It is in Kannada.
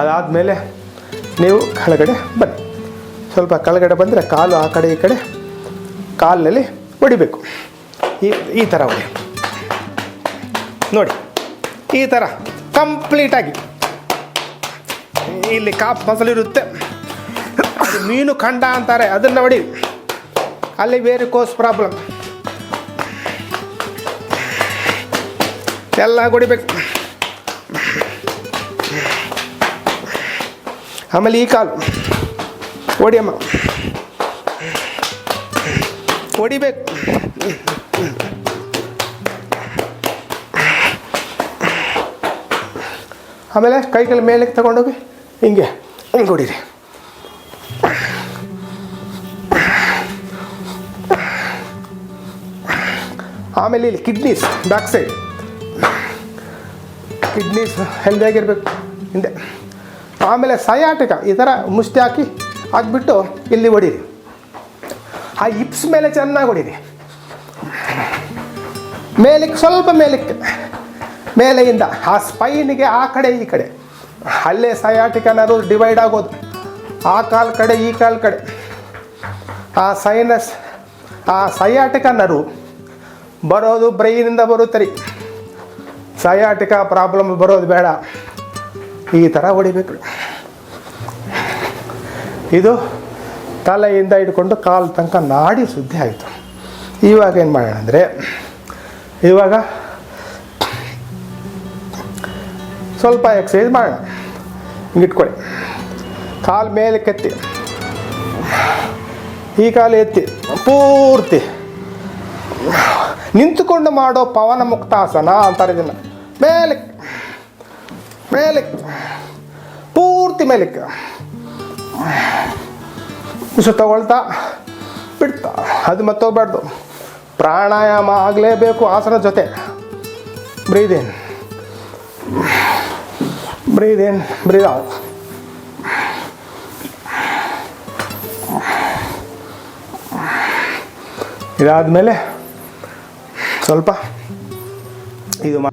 ಅದಾದಮೇಲೆ ನೀವು ಕೆಳಗಡೆ ಬನ್ನಿ. ಸ್ವಲ್ಪ ಕೆಳಗಡೆ ಬಂದರೆ ಕಾಲು ಆ ಕಡೆ ಈ ಕಡೆ ಕಾಲಿನಲ್ಲಿ ಹೊಡಿಬೇಕು. ಈ ಈ ಥರ ಹೊಡಿ. ನೋಡಿ, ಈ ಥರ ಕಂಪ್ಲೀಟಾಗಿ ಇಲ್ಲಿ ಕಾಪ್ ಮಸಲಿರುತ್ತೆ ಮೀನು ಖಂಡ ಅಂತಾರೆ, ಅದನ್ನು ಹೊಡಿ. ಅಲ್ಲಿ ಬೇರೆ ಕೋಸ್ ಪ್ರಾಬ್ಲಮ್ ಎಲ್ಲ ಹೊಡಿಬೇಕು. ಆಮೇಲೆ ಈ ಕಾಲು. ಹೊಡಿಯಮ್ಮ ಹೊಡಿಬೇಕು ಆಮೇಲೆ ಕೈಗಳ ಮೇಲಕ್ಕೆ ತಗೊಂಡೋಗಿ ಹಿಂಗೆ ಹಿಂಗೆ ಹೊಡೀರಿ. ಆಮೇಲೆ ಇಲ್ಲಿ ಕಿಡ್ನೀಸ್ ಬ್ಯಾಕ್ ಸೈಡ್ ಕಿಡ್ನೀಸ್ ಹೆಲ್ದಿಯಾಗಿರ್ಬೇಕು ಹಿಂದೆ. ಆಮೇಲೆ ಸಯಾಟಿಕ ಈ ಥರ ಮುಷ್ಟಿ ಹಾಕಿ ಹಾಕ್ಬಿಟ್ಟು ಇಲ್ಲಿ ಹೊಡೀರಿ ಆ ಇಪ್ಸ್ ಮೇಲೆ ಚೆನ್ನಾಗಿ ಹೊಡೀರಿ ಮೇಲಿಕ್ಕೆ ಸ್ವಲ್ಪ ಮೇಲಿಕ್ಕೆ. ಮೇಲೆಯಿಂದ ಆ ಸ್ಪೈನಿಗೆ ಆ ಕಡೆ ಈ ಕಡೆ. ಅಲ್ಲೇ ಸಯಾಟಿಕ ನರು ಡಿವೈಡ್ ಆಗೋದು. ಆ ಕಾಲ್ ಕಡೆ, ಈ ಕಾಲ್ ಕಡೆ. ಆ ಸೈನಸ್ ಆ ಸಯಾಟಿಕ ನರು ಬರೋದು ಬ್ರೈನಿಂದ ಬರುತ್ತರಿ ಸಯಾಟಿಕ ಪ್ರಾಬ್ಲಮ್ ಬರೋದು ಬೇಡ. ಈ ಥರ ಹೊಡಿಬೇಕು ಇದು ತಲೆಯಿಂದ ಹಿಡ್ಕೊಂಡು ಕಾಲು ತನಕ ನಾಡಿ ಸುದ್ದಿ ಆಯಿತು. ಇವಾಗ ಏನು ಮಾಡೋಣ ಅಂದರೆ, ಇವಾಗ ಸ್ವಲ್ಪ ಎಕ್ಸಸೈಸ್ ಮಾಡೋಣ. ಹಿಂಗಿಟ್ಕೊಳ್ಳಿ ಕಾಲು ಮೇಲೆ ಕೆತ್ತಿ. ಈ ಕಾಲು ಎತ್ತಿ. ಪೂರ್ತಿ. ನಿಂತುಕೊಂಡು ಮಾಡೋ ಪವನ ಮುಕ್ತಾಸನ ಅಂತಾರೆ ಇದನ್ನು ಮೇಲಕ್ಕೆ ಮೇಲಕ್ಕೆ ಪೂರ್ತಿ ಮೇಲಕ್ಕೆ ಉಸು ತಗೊಳ್ತಾ ಬಿಡ್ತಾ. ಅದು ಮತ್ತೋಗ್ಬಾರ್ದು. ಪ್ರಾಣಾಯಾಮ ಆಗಲೇಬೇಕು ಆಸನ ಜೊತೆ. ಬ್ರೀದೇನ್ ಬ್ರೀದೇನ್ ಬ್ರೀದ್ ಔಟ್ ಇದಾದ ಮೇಲೆ ಸ್ವಲ್ಪ ಇದು ಮಾ